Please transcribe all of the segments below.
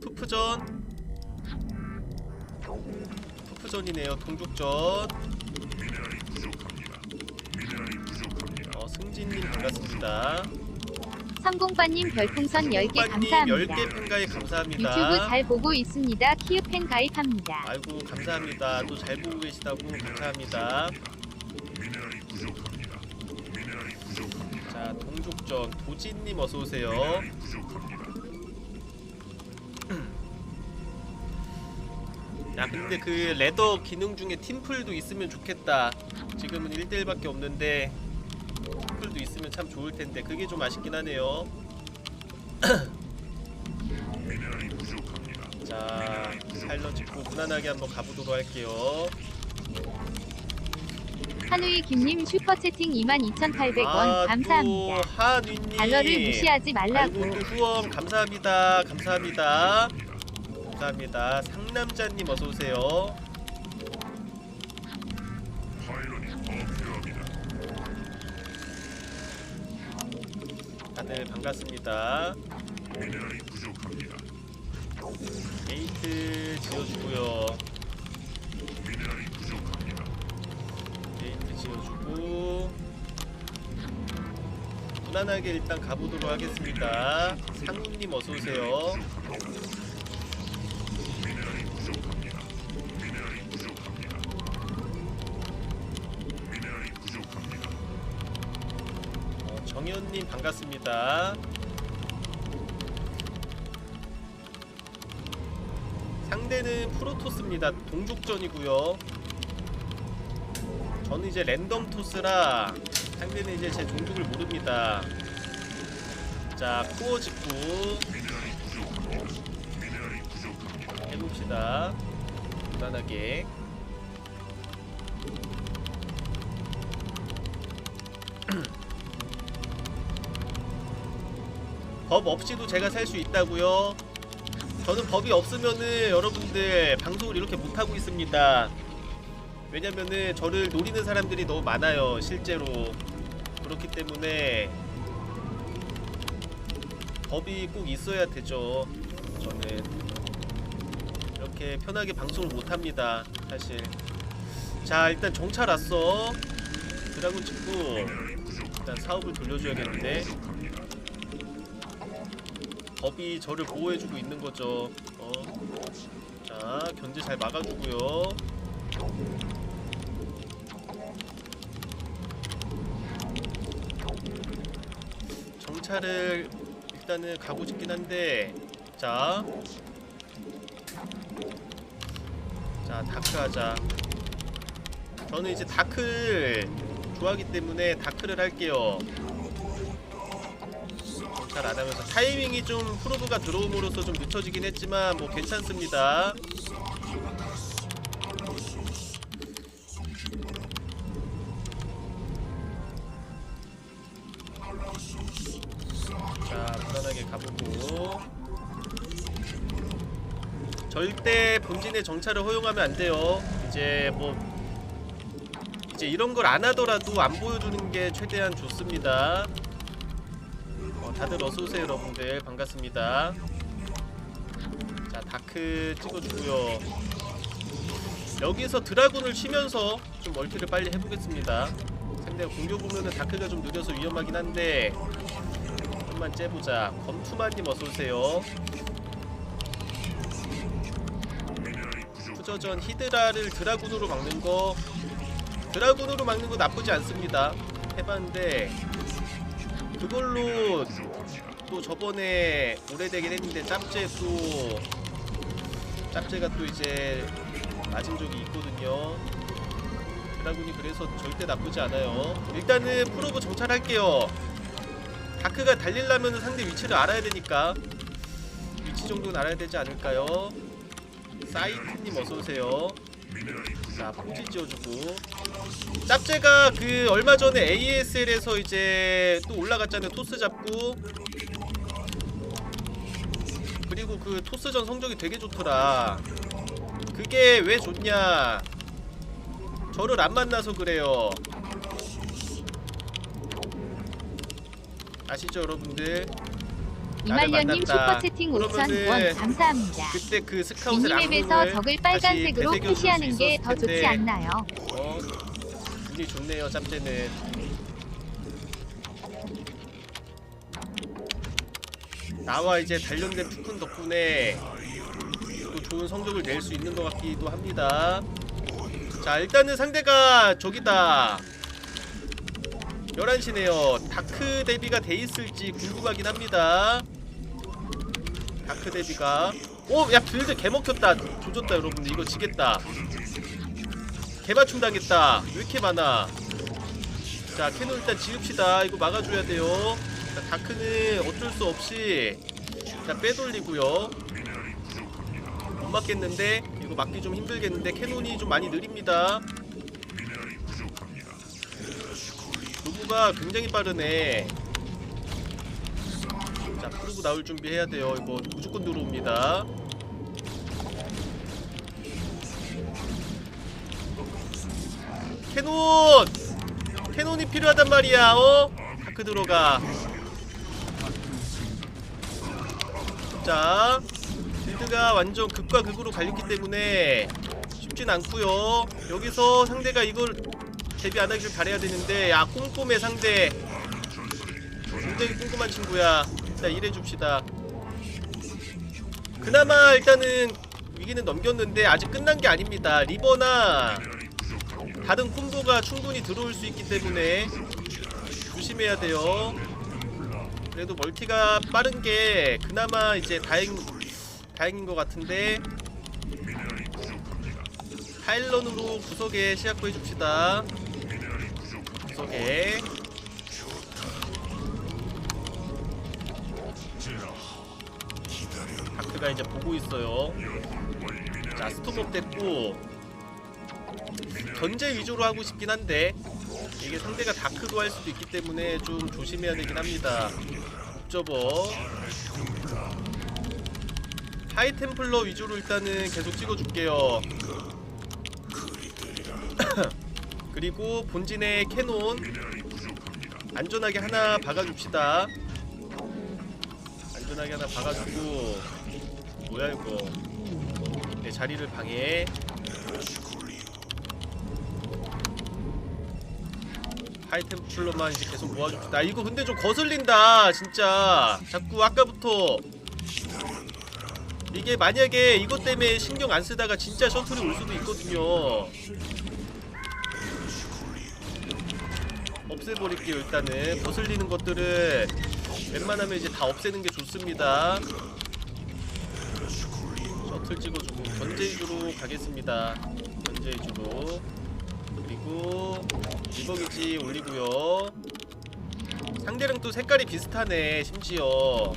푸프전. 푸프전이네요 동족전. 어 승진님 반갑습니다. 성공빠님 별풍선 10개 오빠님 감사합니다. 10개 팬가입 감사합니다. 유튜브 잘 보고 있습니다. 키읔 팬 가입합니다. 아이고 감사합니다. 또 잘 보고 계시다고 감사합니다. 자 동족전 도진님 어서 오세요 야 근데 그 레더 기능 중에 팀플도 있으면 좋겠다. 지금은 1대1밖에 없는데 팀플도 있으면 참 좋을 텐데 그게 좀 아쉽긴 하네요. 자 살러 찍고 무난하게 한번 가보도록 할게요. 한우이 김님 슈퍼채팅 22,800원. 아, 감사합니다. 또 한위님 달러를 무시하지 아이고. 말라고. 또 후원. 감사합니다. 감사합니다. 감사합니다. 상 남자님 어서 오세요. 다들 반갑습니다. 게이트 지어주고요. 게이트 지어주고. 무난하게 일단 가보도록 하겠습니다. 상우님 어서 오세요 정현님 반갑습니다 상대는 프로토스입니다 동족전이고요 저는 이제 랜덤 토스라 상대는 이제 제 종족을 모릅니다. 자, 코어 직구 해봅시다. 무난하게. 법 없이도 제가 살 수 있다고요? 저는 법이 없으면은 여러분들 방송을 이렇게 못하고 있습니다. 왜냐면은 저를 노리는 사람들이 너무 많아요 실제로. 그렇기 때문에 법이 꼭 있어야 되죠 저는. 이렇게 편하게 방송을 못합니다 사실. 자 일단 정찰 왔어. 드라군 찍고 일단 사업을 돌려줘야겠는데 법이 저를 보호해주고 있는 거죠 어. 자 견제 잘 막아주고요 정찰을 일단은 가고 싶긴 한데 자. 자, 다크 하자. 저는 이제 다크를 좋아하기 때문에 다크를 할게요. 정찰 안 하면서 타이밍이 좀 프로브가 들어옴으로써 좀 늦춰지긴 했지만 뭐 괜찮습니다. 자, 무난하게 가보고 절대 본진의 정찰을 허용하면 안 돼요. 이제 뭐 이제 이런 걸 안 하더라도 안 보여주는 게 최대한 좋습니다. 어, 다들 어서 오세요, 여러분들 반갑습니다. 자, 다크 찍어주고요. 여기서 드라군을 치면서 좀 멀티를 빨리 해보겠습니다. 상대가 공격 오면은 다크가 좀 느려서 위험하긴 한데 좀만 째보자. 검투마님 어서 오세요. 푸저전 히드라를 드라군으로 막는 거 드라군으로 막는 거 나쁘지 않습니다. 해봤는데 그걸로 또 저번에 오래되긴 했는데 짭제 또 짭제가 또 이제 맞은 적이 있거든요. 드라군이 그래서 절대 나쁘지 않아요. 일단은 프로브 정찰할게요. 다크가 달리려면 상대 위치를 알아야 되니까 위치 정도는 알아야 되지 않을까요? 사이트님 어서오세요 자 포지 지어주고. 짭제가 그 얼마 전에 ASL에서 이제 또 올라갔잖아요. 토스 잡고. 그리고 그 토스전 성적이 되게 좋더라. 그게 왜 좋냐? 저를 안 만나서 그래요. 아시죠 여러분들 이말년님 만났다. 슈퍼채팅 그러면은 5,000원 감사합니다. 그때 그 스카웃의 미니맵에서 적을 빨간색으로 표시하는 수게더 좋지. 않나요? 어, 운이 좋네요, 짭제는. 나와 이제 단련된 푸큰 덕분에 또 좋은 성적을 낼 수 있는 것 같기도 합니다. 자, 일단은 상대가 저기다. 11시네요. 다크 대비가 돼 있을지 궁금하긴 합니다. 다크 대비가. 오, 야, 빌드 개먹혔다. 조졌다, 여러분들. 이거 지겠다. 개맞춤 당했다. 왜 이렇게 많아? 자, 캐논 일단 지읍시다. 이거 막아줘야 돼요. 자, 다크는 어쩔 수 없이 자 빼돌리고요. 못 막겠는데 이거 막기 좀 힘들겠는데 캐논이 좀 많이 느립니다. 로브가 굉장히 빠르네. 자, 프로브 나올 준비해야 돼요. 이거 무조건 들어옵니다. 캐논! 캐논이 필요하단 말이야, 어? 다크 들어가. 자, 빌드가 완전 극과 극으로 갈렸기 때문에 쉽진 않고요. 여기서 상대가 이걸 대비 안 하길 바래야 되는데, 야, 꼼꼼해 상대. 굉장히 꼼꼼한 친구야. 자, 일해줍시다. 그나마 일단은 위기는 넘겼는데 아직 끝난 게 아닙니다. 리버나 다른 콤보가 충분히 들어올 수 있기 때문에 조심해야 돼요. 그래도 멀티가 빠른 게 그나마 이제 다행 다행인 것 같은데 타일런으로 구석에 시작해 줍시다. 구석에 다크가 이제 보고 있어요. 자 스톱업 됐고 견제 위주로 하고 싶긴 한데 이게 상대가 다크도 할 수도 있기 때문에 좀 조심해야 되긴 합니다. 옵저버 하이템플러 위주로 일단은 계속 찍어줄게요. 그리고 본진의 캐논 안전하게 하나 박아줍시다. 안전하게 하나 박아주고 뭐야 이거 내 자리를 방해. 하이템플러만 이제 계속 모아줍시다. 아, 이거 근데 좀 거슬린다, 진짜. 자꾸 아까부터 이게 만약에 이것 때문에 신경 안 쓰다가 진짜 셔틀이 올 수도 있거든요. 없애버릴게요, 일단은. 거슬리는 것들은 웬만하면 이제 다 없애는 게 좋습니다. 셔틀 찍어주고 견제 위주로 가겠습니다. 견제 위주로. 그리고 리버기지 올리고요. 상대랑 또 색깔이 비슷하네 심지어.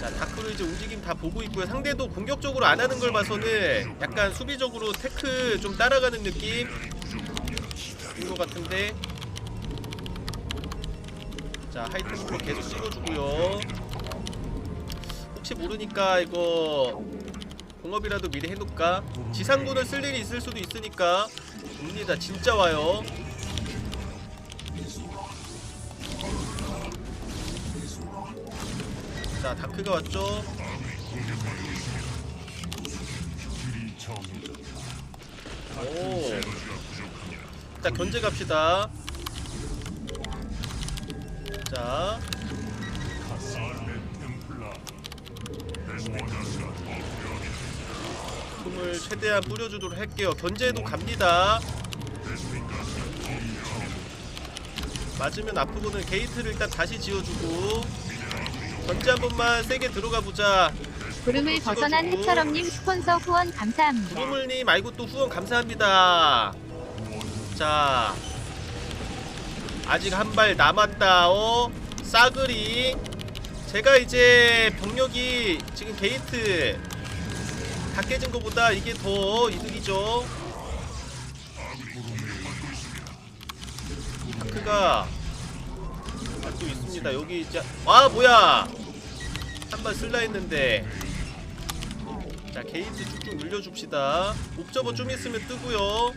자 다크로 이제 움직임 다 보고 있고요. 상대도 공격적으로 안 하는 걸 봐서는 약간 수비적으로 테크 좀 따라가는 느낌 인 것 같은데. 자 하이템으로 계속 찍어주고요. 모르니까 이거 공업이라도 미리 해놓을까? 지상군을 쓸 일이 있을 수도 있으니까 옵니다. 진짜 와요. 자 다크가 왔죠? 오. 자 견제 갑시다. 자 을 최대한 뿌려주도록 할게요. 견제도 갑니다. 맞으면 아프고는 게이트를 일단 다시 지어주고 견제 한 번만 세게 들어가 보자. 구름을 벗어난 해철엄님 스폰서 후원 감사합니다. 구물님 알고 또 후원 감사합니다. 자 아직 한 발 남았다. 어 싸그리 제가 이제 병력이 지금 게이트 다 깨진 것보다 이게 더 이득이죠. 다크가 또 있습니다. 여기 이제 아 뭐야 한발 쓸라 했는데 자 게이트 쭉쭉 늘려줍시다 옵저버 좀 있으면 뜨고요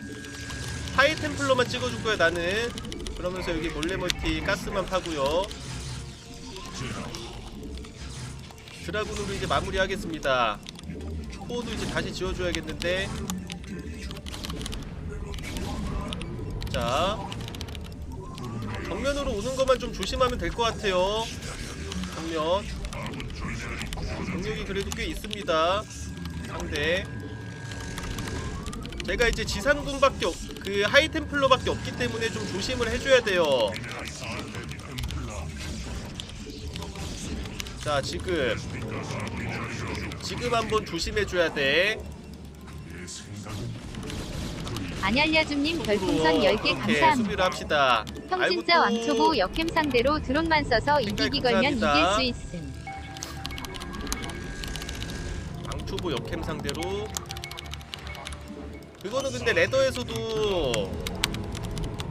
하이 템플러만 찍어줄 거야 나는 그러면서 여기 몰래 멀티 가스만 파고요. 드라군으로 이제 마무리하겠습니다. 코어도 이제 다시 지어줘야겠는데. 자, 정면으로 오는 것만 좀 조심하면 될 것 같아요. 정면. 경력이 그래도 꽤 있습니다. 상대. 제가 이제 지상군밖에 없, 그 하이템플러밖에 없기 때문에 좀 조심을 해줘야 돼요. 자 지금 지금 한번 조심해줘야 돼. 안얄야줌님 별풍선 앞으로 10개 그렇게 수비를 감사합니다. 합시다. 또 왕초보 역캠 상대로 드론만 써서 이기기 걸면 감사합니다. 이길 수 있음. 왕초보 역캠 상대로 그거는 근데 레더에서도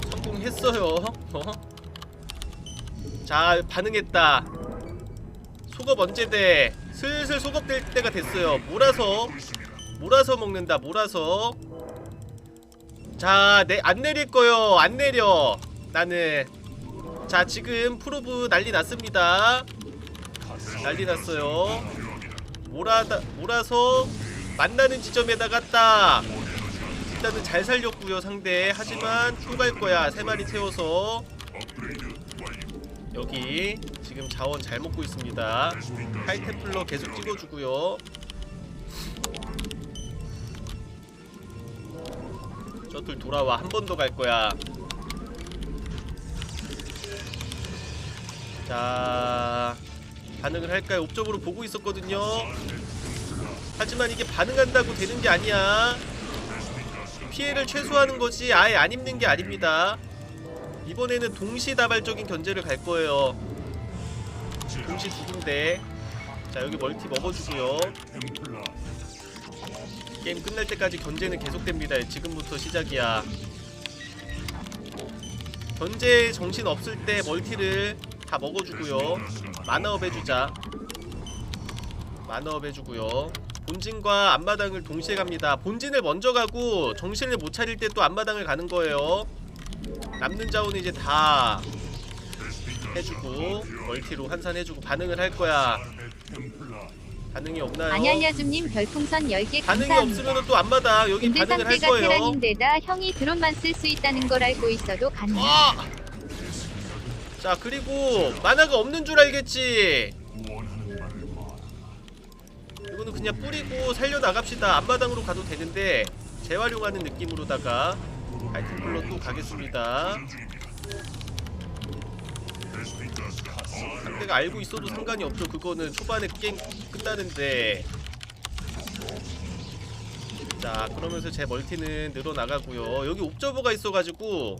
성공했어요. 어? 자 반응했다. 속업 언제 돼? 슬슬 속업될 때가 됐어요. 몰아서 몰아서 먹는다. 몰아서 자, 내, 안 내릴 거요. 안 내려. 나는 자 지금 프로브 난리 났습니다. 난리 났어요. 몰아다 몰아서 만나는 지점에다가 딱 일단은 잘 살렸고요 상대 하지만 또 갈 거야 세 마리 태워서 여기 지금 자원 잘 먹고 있습니다 하이템플러 계속 찍어주고요 셔틀 돌아와 한 번 더 갈 거야 자 반응을 할까요? 옵적으로 보고 있었거든요. 하지만 이게 반응한다고 되는 게 아니야. 피해를 최소화하는 거지 아예 안 입는 게 아닙니다. 이번에는 동시다발적인 견제를 갈 거예요. 동시 두 군데. 자 여기 멀티 먹어주고요. 게임 끝날 때까지 견제는 계속됩니다. 지금부터 시작이야. 견제 정신 없을 때 멀티를 다 먹어주고요. 만화업 해주자. 만화업 해주고요. 본진과 앞마당을 동시에 갑니다. 본진을 먼저 가고 정신을 못 차릴 때 또 앞마당을 가는 거예요. 남는 자원은 이제 다 해주고 멀티로 환산해주고 반응을 할 거야. 반응이 없나요? 안얄야줌님 별풍선 10개 반응이 감사합니다. 없으면 또 앞마당 여기 근데 반응을 할 상대가 거예요. 테란인 데다 형이 드론만 쓸 수 있다는 걸 알고 있어도 간다. 아! 자 그리고 만화가 없는 줄 알겠지 이거는 그냥 뿌리고 살려 나갑시다 앞마당으로 가도 되는데 재활용하는 느낌으로다가 하이템플러 또 가겠습니다. 상대가 알고 있어도 상관이 없죠. 그거는 초반에 게임 끝나는데. 자 그러면서 제 멀티는 늘어나가고요. 여기 옵저버가 있어가지고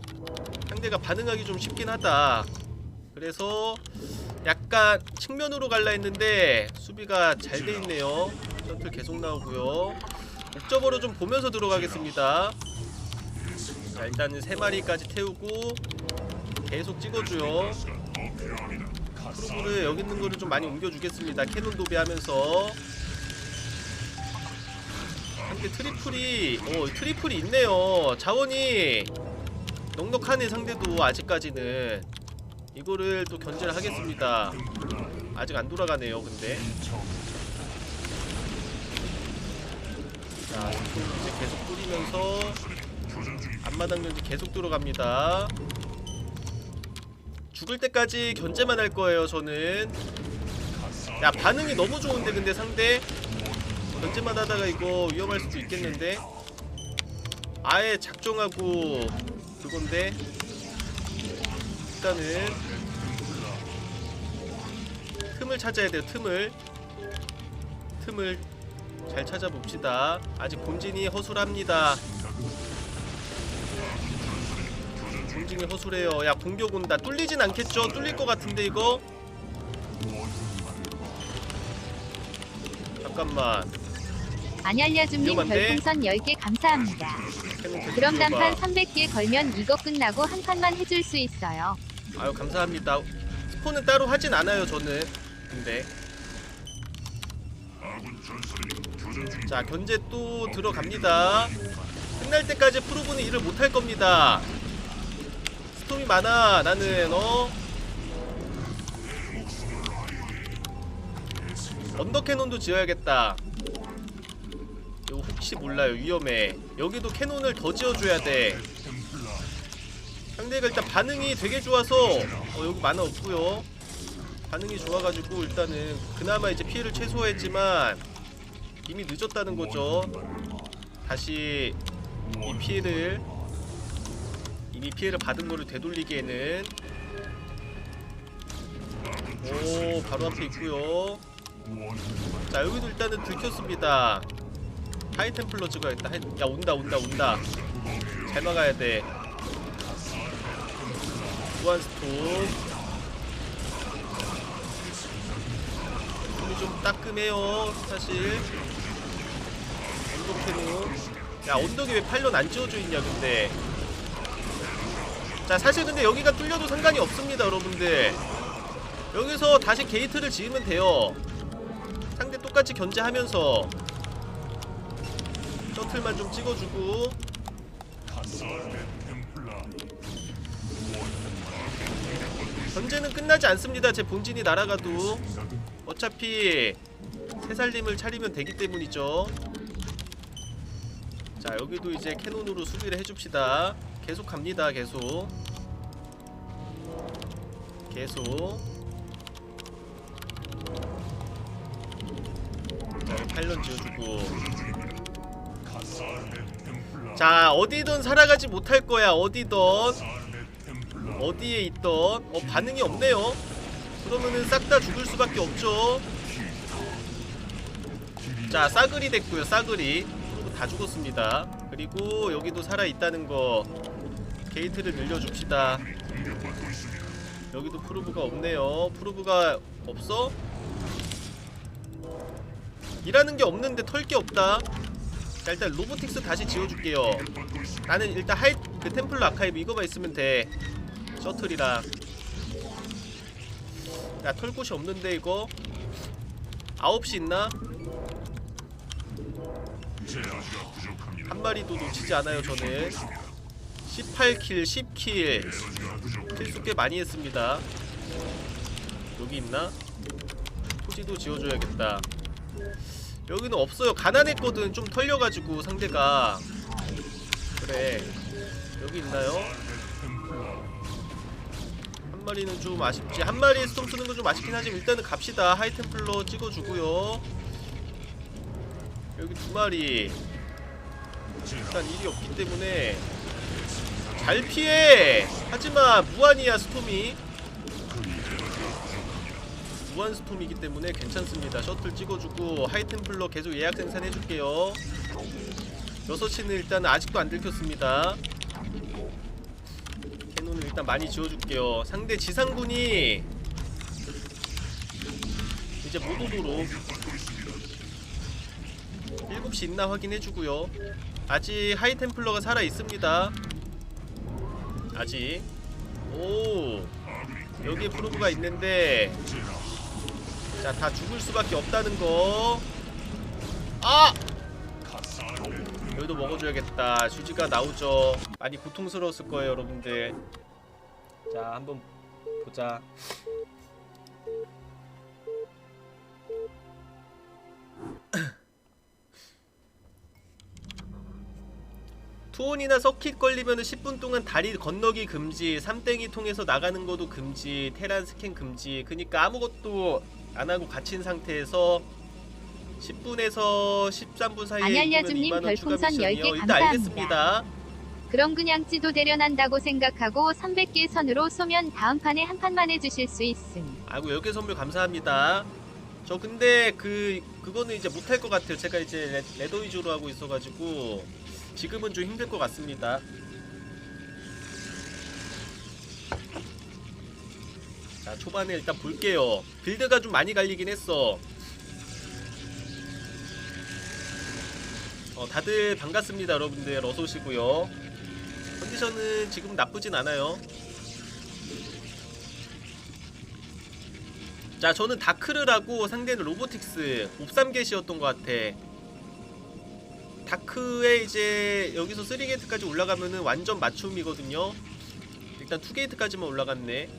상대가 반응하기 좀 쉽긴 하다. 그래서 약간 측면으로 갈라 했는데 수비가 잘 돼 있네요. 셔틀 계속 나오고요. 옵저버로 좀 보면서 들어가겠습니다 자 일단은 세 마리까지 태우고 계속 찍어줘요. 프로브를 여기 있는 거를 좀 많이 옮겨주겠습니다. 캐논 도배하면서. 함께 트리플이 어 트리플이 있네요. 자원이 넉넉하네 상대도 아직까지는. 이거를 또 견제를 하겠습니다. 아직 안 돌아가네요 근데. 자 이제 계속 뿌리면서 앞마당 견제 계속 들어갑니다. 죽을 때까지 견제만 할 거예요 저는. 야 반응이 너무 좋은데 근데 상대? 견제만 하다가 이거 위험할 수도 있겠는데? 아예 작정하고 그건데? 일단은 틈을 찾아야 돼요 틈을. 틈을 잘 찾아봅시다. 아직 본진이 허술합니다 본진이 허술해요 야 공격 온다 뚫리진 않겠죠 뚫릴 것 같은데 이거 잠깐만 안얄야줌님 위험한데? 별풍선 10개 감사합니다. 캐논 계속 그럼 들어봐. 단판 300개 걸면 이거 끝나고 한 판만 해줄 수 있어요. 아유 감사합니다. 스폰은 따로 하진 않아요 저는. 근데 자 견제 또 들어갑니다. 끝날 때까지 프로브는 일을 못할 겁니다. 스톰이 많아. 나는 어? 언더 캐논도 지어야겠다. 이거 혹시 몰라요. 위험해. 여기도 캐논을 더 지어줘야 돼. 상대가 일단 반응이 되게 좋아서 어, 여기 만화 없고요. 반응이 좋아가지고 일단은 그나마 이제 피해를 최소화했지만 이미 늦었다는 거죠. 다시 이 피해를 이미 피해를 받은 거를 되돌리기에는 오 바로 앞에 있고요. 자 여기도 일단은 들켰습니다. 하이템플러 찍어야겠다 하이... 야 온다 온다 온다. 잘 막아야 돼. 무한 스톱 손이 좀 따끔해요 사실. 언덕 캐논 야 언덕이 왜 8년 안 지워져 있냐 근데 자 사실 근데 여기가 뚫려도 상관이 없습니다 여러분들. 여기서 다시 게이트를 지으면 돼요. 상대 똑같이 견제하면서 셔틀만 좀 찍어주고. 견제는 끝나지 않습니다 제 본진이 날아가도. 어차피 새살림을 차리면 되기 때문이죠. 자 여기도 이제 캐논으로 수비를 해줍시다 계속 갑니다 계속. 계속. 팔런 지어주고. 자 어디든 살아가지 못할 거야 어디든. 어디에 있던. 어 반응이 없네요. 그러면은 싹 다 죽을 수밖에 없죠. 자 싸그리 됐고요 싸그리. 다 죽었습니다. 그리고 여기도 살아있다는 거 게이트를 늘려줍시다. 여기도 프로브가 없네요. 프로브가 없어? 일하는 게 없는데 털 게 없다. 자 일단 로보틱스 다시 지어줄게요. 나는 일단 하이 그 템플러 아카이브 이거만 있으면 돼. 셔틀이랑. 야털 곳이 없는데 이거? 9시 있나? 한 마리도 놓치지 않아요 저는 18킬 10킬. 킬수 꽤 많이 했습니다. 여기 있나? 토지도 지어줘야겠다. 여기는 없어요. 가난했거든. 좀 털려가지고 상대가. 그래. 여기 있나요? 한 마리는 좀 아쉽지. 한 마리에 스톰 쓰는 건 좀 아쉽긴 하지만 일단은 갑시다. 하이템플러 찍어주고요. 여기 두 마리. 일단 일이 없기 때문에 잘 피해. 하지만 무한이야 스톰이. 무한 스톰이기 때문에 괜찮습니다. 셔틀 찍어주고 하이템플러 계속 예약 생산해줄게요. 6시는 일단 아직도 안 들켰습니다. 캐논을 일단 많이 지어줄게요. 상대 지상군이 이제 못 오도록 7시 있나 확인해주고요. 아직 하이템플러가 살아있습니다 아직. 오 여기에 프로브가 있는데. 자 다 죽을 수밖에 없다는 거. 아! 여기도 먹어줘야겠다. 휴지가 나오죠. 많이 고통스러웠을 거예요 여러분들. 자 한번 보자 투혼이나 서킷 걸리면 10분 동안 다리 건너기 금지, 삼땡이 통해서 나가는 것도 금지, 테란 스캔 금지. 그니까 아무것도 안 하고 갇힌 상태에서 10분에서 13분 사이에 안얄야줌님 입으면 2만 원 추가 별풍선 미션이요. 10개 일단 감사합니다. 알겠습니다. 그럼 그냥 찌도 대련한다고 생각하고 300개 선으로 쏘면 다음 판에 한 판만 해주실 수 있음. 아이고 10개 선물 감사합니다. 저 근데 그 그거는 이제 못할 것 같아요. 제가 이제 레, 레더 위주로 하고 있어가지고 지금은 좀 힘들 것 같습니다. 자 초반에 일단 볼게요. 빌드가 좀 많이 갈리긴 했어. 어 다들 반갑습니다 여러분들 어서 오시고요. 컨디션은 지금 나쁘진 않아요. 자 저는 다크르라고 상대는 로보틱스 옵삼겟이었던 것 같아 다크에 이제 여기서 3게이트까지 올라가면은 완전 맞춤이거든요. 일단 투게이트까지만 올라갔네.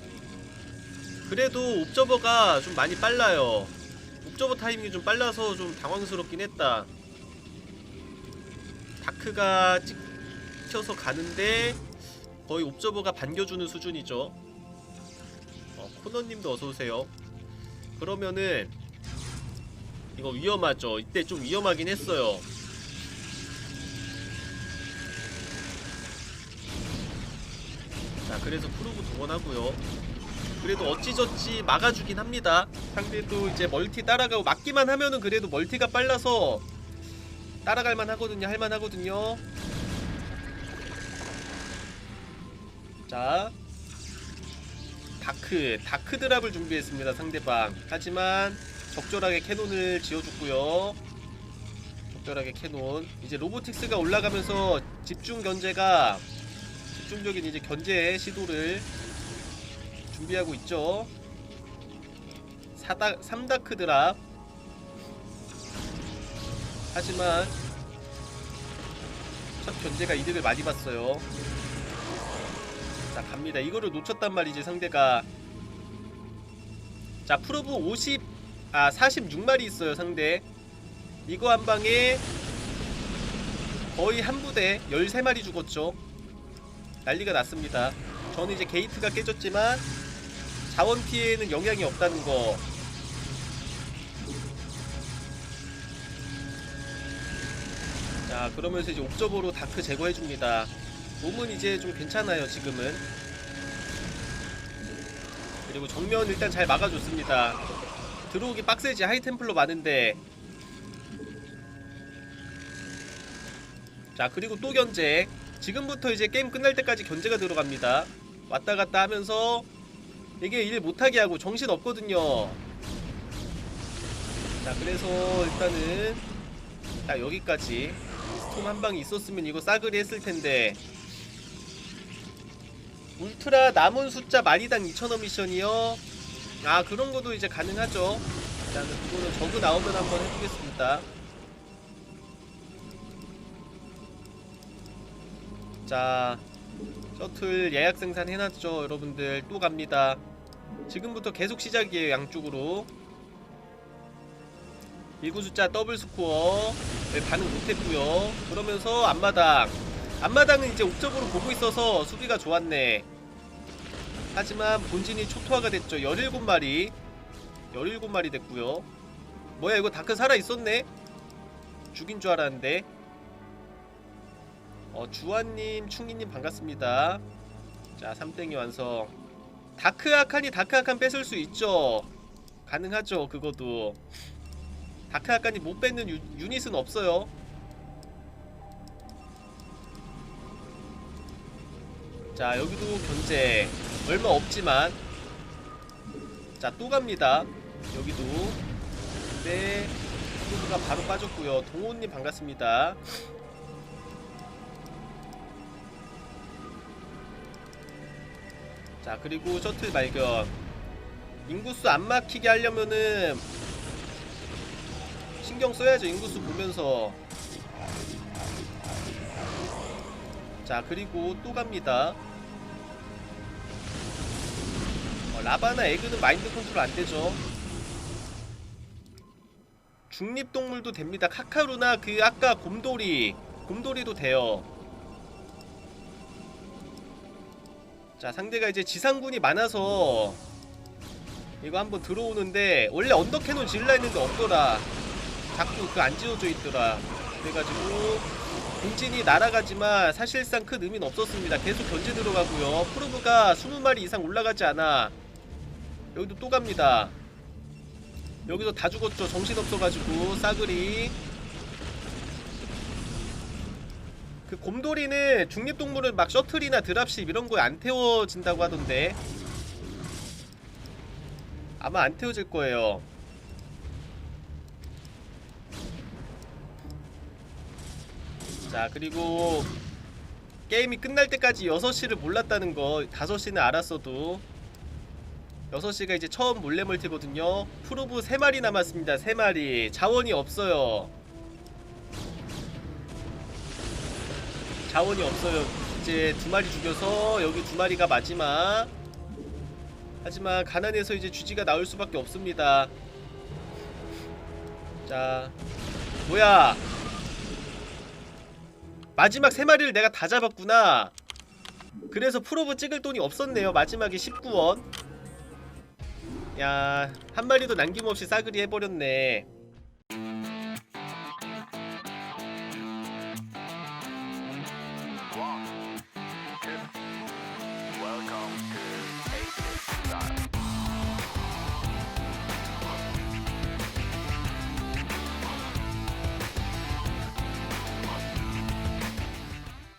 그래도 옵저버가 좀 많이 빨라요. 옵저버 타이밍이 좀 빨라서 좀 당황스럽긴 했다. 다크가 찍혀서 가는데 거의 옵저버가 반겨주는 수준이죠. 어, 코너님도 어서오세요. 그러면은 이거 위험하죠. 이때 좀 위험하긴 했어요 자 그래서 프로브 동원하고요. 그래도 어찌저찌 막아주긴 합니다. 상대도 이제 멀티 따라가고 막기만 하면은 그래도 멀티가 빨라서 따라갈만 하거든요 할만 하거든요. 자 다크 다크 드랍을 준비했습니다 상대방. 하지만 적절하게 캐논을 지어줬고요. 적절하게 캐논. 이제 로보틱스가 올라가면서 집중 견제가 집중적인 이제 견제 시도를 준비하고 있죠. 4다, 3다크 드랍. 하지만 첫 견제가 이득을 많이 봤어요. 자, 갑니다. 이거를 놓쳤단 말이지, 상대가. 자, 프로브 50, 아, 46마리 있어요, 상대. 이거 한 방에 거의 한 부대 13마리 죽었죠. 난리가 났습니다. 저는 이제 게이트가 깨졌지만 자원 피해에는 영향이 없다는 거. 자, 그러면서 이제 옵저버로 다크 제거해 줍니다. 몸은 이제 좀 괜찮아요, 지금은. 그리고 정면 일단 잘 막아줬습니다. 들어오기 빡세지 하이템플러 많은데 자 그리고 또 견제 지금부터 이제 게임 끝날 때까지 견제가 들어갑니다. 왔다 갔다 하면서 이게 일 못하게 하고 정신 없거든요. 자 그래서 일단은 딱 여기까지. 스톰 한 방이 있었으면 이거 싸그리 했을 텐데. 울트라 남은 숫자 마리당 2,000원 미션이요? 아 그런 것도 이제 가능하죠. 일단은 그거는 저그 나오면 한번 해보겠습니다 자 셔틀 예약 생산 해놨죠 여러분들. 또 갑니다. 지금부터 계속 시작이에요 양쪽으로. 일구 숫자 더블 스코어. 네, 반응 못했고요. 그러면서 앞마당. 앞마당은 이제 옥적으로 보고 있어서 수비가 좋았네. 하지만 본진이 초토화가 됐죠. 17마리. 17마리 됐고요. 뭐야 이거 다크 살아있었네? 죽인 줄 알았는데 어, 주환님, 충이님 반갑습니다. 자, 삼땡이 완성. 다크 아칸이 다크 아칸 뺏을 수 있죠. 가능하죠, 그거도. 다크 아칸이 못 뺏는 유, 유닛은 없어요. 자, 여기도 견제. 얼마 없지만. 자, 또 갑니다. 여기도. 네. 프로브가 바로 빠졌고요. 동호님 반갑습니다. 자 그리고 셔틀 발견. 인구수 안 막히게 하려면은 신경 써야죠 인구수 보면서. 자 그리고 또 갑니다. 어, 라바나 에그는 마인드 컨트롤 안되죠. 중립동물도 됩니다. 카카루나 그 아까 곰돌이. 곰돌이도 돼요 자 상대가 이제 지상군이 많아서 이거 한번 들어오는데 원래 언더캐논 지을라 했는데 없더라. 자꾸 그 안 지어져 있더라. 그래가지고 공진이 날아가지만 사실상 큰 의미는 없었습니다. 계속 견제 들어가고요. 프로브가 20마리 이상 올라가지 않아. 여기도 또 갑니다. 여기서 다 죽었죠. 정신없어가지고 싸그리 그 곰돌이는 중립동물은 막 셔틀이나 드랍십 이런 거에 안 태워진다고 하던데. 아마 안 태워질 거예요. 자 그리고 게임이 끝날 때까지 6시를 몰랐다는 거 5시는 알았어도. 6시가 이제 처음 몰래 멀티거든요. 프로브 3마리 남았습니다. 3마리. 자원이 없어요 자원이 없어요. 이제 두 마리 죽여서 여기 두 마리가 마지막. 하지만 가난해서 이제 주지가 나올 수밖에 없습니다. 자 뭐야? 마지막 세 마리를 내가 다 잡았구나. 그래서 프로브 찍을 돈이 없었네요. 마지막에 19원. 야 한 마리도 남김없이 싸그리 해버렸네